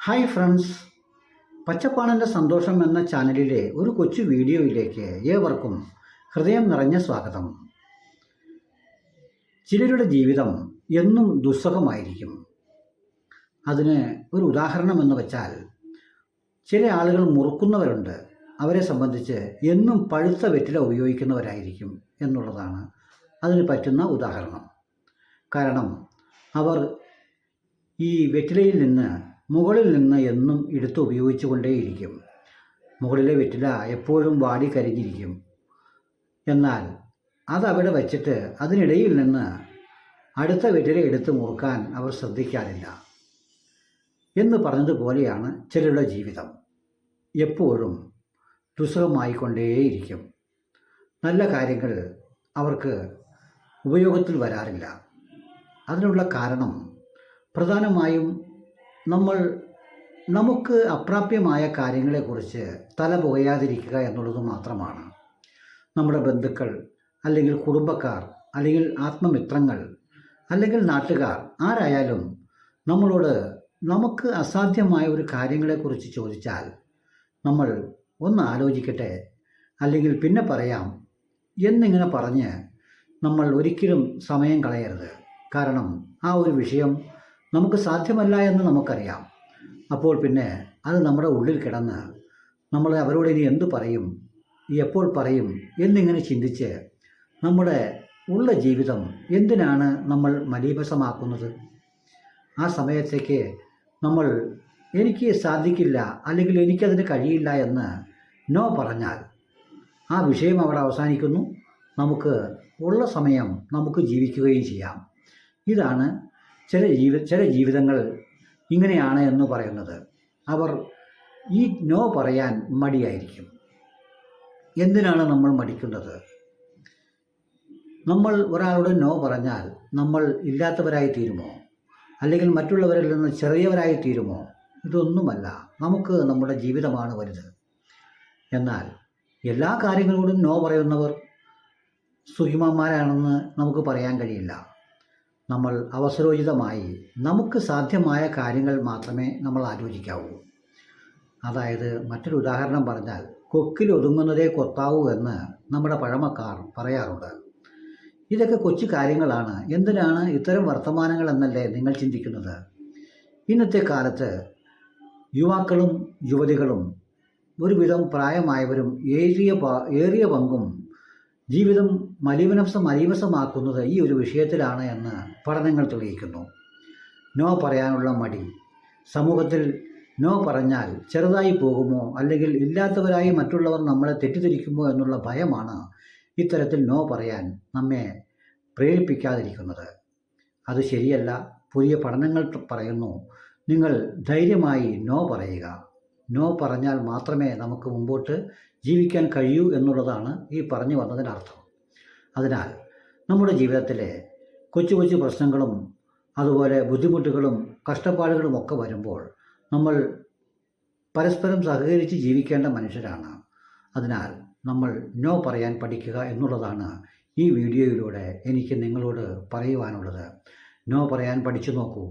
Hi friends പച്ചപ്പാണന്റെ സന്തോഷം എന്ന ചാനലിലെ ഒരു കൊച്ചു വീഡിയോയിലേക്ക് ഏവർക്കും ഹൃദയം നിറഞ്ഞ സ്വാഗതം. ചിലരുടെ ജീവിതം എന്നും ദുസ്സഹമായിരിക്കും. അതിന് ഒരു ഉദാഹരണം എന്ന് വെച്ചാൽ ചില ആളുകൾ മുറുക്കുന്നവരുണ്ട്. അവരെ സംബന്ധിച്ച് എന്നും പഴുത്ത വെറ്റില ഉപയോഗിക്കുന്നവരായിരിക്കും എന്നുള്ളതാണ് അതിന് പറ്റുന്ന ഉദാഹരണം. കാരണം അവർ ഈ വെറ്റിലയിൽ നിന്ന് മുകളിൽ നിന്ന് എന്നും എടുത്ത് ഉപയോഗിച്ചു കൊണ്ടേയിരിക്കും മുകളിലെ വെറ്റില എപ്പോഴും വാടി കരിഞ്ഞിരിക്കും. എന്നാൽ അതവിടെ വച്ചിട്ട് അതിനിടയിൽ നിന്ന് അടുത്ത വെറ്റില എടുത്ത് മുറുക്കാൻ അവർ ശ്രദ്ധിക്കാറില്ല. എന്ന് പറഞ്ഞതുപോലെയാണ് ചിലരുടെ ജീവിതം. എപ്പോഴും ദുസ്സഹമായിക്കൊണ്ടേയിരിക്കും. നല്ല കാര്യങ്ങൾ അവർക്ക് ഉപയോഗത്തിൽ വരാറില്ല. അതിനുള്ള കാരണം പ്രധാനമായും നമ്മൾ നമുക്ക് അപ്രാപ്യമായ കാര്യങ്ങളെക്കുറിച്ച് തല പുകയാതിരിക്കുക എന്നുള്ളത് മാത്രമാണ്. നമ്മുടെ ബന്ധുക്കൾ അല്ലെങ്കിൽ കുടുംബക്കാർ അല്ലെങ്കിൽ ആത്മമിത്രങ്ങൾ അല്ലെങ്കിൽ നാട്ടുകാർ ആരായാലും നമ്മളോട് നമുക്ക് അസാധ്യമായ ഒരു കാര്യങ്ങളെക്കുറിച്ച് ചോദിച്ചാൽ നമ്മൾ ഒന്ന് ആലോചിക്കട്ടെ അല്ലെങ്കിൽ പിന്നെ പറയാം എന്നിങ്ങനെ പറഞ്ഞ് നമ്മൾ ഒരിക്കലും സമയം കളയരുത്. കാരണം ആ ഒരു വിഷയം നമുക്ക് സാധ്യമല്ല എന്ന് നമുക്കറിയാം. അപ്പോൾ പിന്നെ അത് നമ്മുടെ ഉള്ളിൽ കിടന്ന് നമ്മൾ അവരോട് ഇനി എന്തു പറയും? എപ്പോൾ പറയും? എന്നിങ്ങനെ ചിന്തിച്ച് നമ്മുടെ ഉള്ള ജീവിതം എന്തിനാണ് നമ്മൾ മലീപസമാക്കുന്നത് ആ സമയത്തേക്ക് നമ്മൾ എനിക്ക് സാധിക്കില്ല അല്ലെങ്കിൽ എനിക്കതിന് കഴിയില്ല എന്ന് നോ പറഞ്ഞാൽ ആ വിഷയം അവിടെ അവസാനിക്കുന്നു. നമുക്ക് ഉള്ള സമയം നമുക്ക് ജീവിക്കുകയും ചെയ്യാം. ഇതാണ് ചില ജീവി ചില ജീവിതങ്ങൾ ഇങ്ങനെയാണ് എന്ന് പറയുന്നത്. അവർ ഈ നോ പറയാൻ മടിയായിരിക്കും. എന്തിനാണ് നമ്മൾ മടിക്കുന്നത്? നമ്മൾ ഒരാളോട് നോ പറഞ്ഞാൽ നമ്മൾ ഇല്ലാത്തവരായി തീരുമോ? അല്ലെങ്കിൽ മറ്റുള്ളവരിൽ നിന്ന് ചെറിയവരായി തീരുമോ? ഇതൊന്നുമല്ല. നമുക്ക് നമ്മുടെ ജീവിതമാണ് വലുത്. എന്നാൽ എല്ലാ കാര്യങ്ങളോടും നോ പറയുന്നവർ സുഹിമാന്മാരാണെന്ന് നമുക്ക് പറയാൻ കഴിയില്ല. നമ്മൾ അവസരോചിതമായി നമുക്ക് സാധ്യമായ കാര്യങ്ങൾ മാത്രമേ നമ്മൾ ആലോചിക്കാവൂ. അതായത് മറ്റൊരു ഉദാഹരണം പറഞ്ഞാൽ കൊക്കിൽ ഒതുങ്ങുന്നതേ കൊത്താവൂ എന്ന് നമ്മുടെ പഴമക്കാർ പറയാറുണ്ട്. ഇതൊക്കെ കൊച്ചു കാര്യങ്ങളാണ്. എന്തിനാണ് ഇത്തരം വർത്തമാനങ്ങൾ എന്നല്ലേ നിങ്ങൾ ചിന്തിക്കുന്നത്? ഇന്നത്തെ കാലത്ത് യുവാക്കളും യുവതികളും ഒരുവിധം പ്രായമായവരും ഏറിയ ഏറിയ പങ്കും ജീവിതം മലീവനസം മലീവസമാക്കുന്നത് ഈ ഒരു വിഷയത്തിലാണ് എന്ന് പഠനങ്ങൾ തെളിയിക്കുന്നു. നോ പറയാനുള്ള മടി. സമൂഹത്തിൽ നോ പറഞ്ഞാൽ ചെറുതായി പോകുമോ? അല്ലെങ്കിൽ ഇല്ലാത്തവരായി മറ്റുള്ളവർ നമ്മളെ തെറ്റിദ്ധരിക്കുമോ എന്നുള്ള ഭയമാണ് ഇത്തരത്തിൽ നോ പറയാൻ നമ്മെ പ്രേരിപ്പിക്കാതിരിക്കുന്നത്. അത് ശരിയല്ല. പുതിയ പഠനങ്ങൾ പറയുന്നു. നിങ്ങൾ ധൈര്യമായി നോ പറയുക. നോ പറഞ്ഞാൽ മാത്രമേ നമുക്ക് മുമ്പോട്ട് ജീവിക്കാൻ കഴിയൂ എന്നുള്ളതാണ് ഈ പറഞ്ഞു വന്നതിനർത്ഥം അതിനാൽ നമ്മുടെ ജീവിതത്തിലെ കൊച്ചു കൊച്ചു പ്രശ്നങ്ങളും അതുപോലെ ബുദ്ധിമുട്ടുകളും കഷ്ടപ്പാടുകളും ഒക്കെ വരുമ്പോൾ നമ്മൾ പരസ്പരം സഹകരിച്ച് ജീവിക്കേണ്ട മനുഷ്യരാണ്. അതിനാൽ നമ്മൾ നോ പറയാൻ പഠിക്കുക എന്നുള്ളതാണ് ഈ വീഡിയോയിലൂടെ എനിക്ക് നിങ്ങളോട് പറയുവാനുള്ളത്. നോ പറയാൻ പഠിച്ചു നോക്കൂ.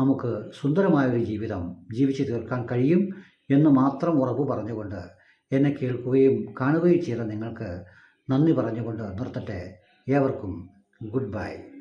നമുക്ക് സുന്ദരമായൊരു ജീവിതം ജീവിച്ചു തീർക്കാൻ കഴിയും എന്ന് മാത്രം ഉറപ്പ് പറഞ്ഞുകൊണ്ട് എന്നെ കേൾക്കുകയും കാണുകയും ചെയ്ത നിങ്ങൾക്ക് നന്ദി പറഞ്ഞുകൊണ്ട് നിർത്തട്ടെ. ഏവർക്കും ഗുഡ് ബൈ.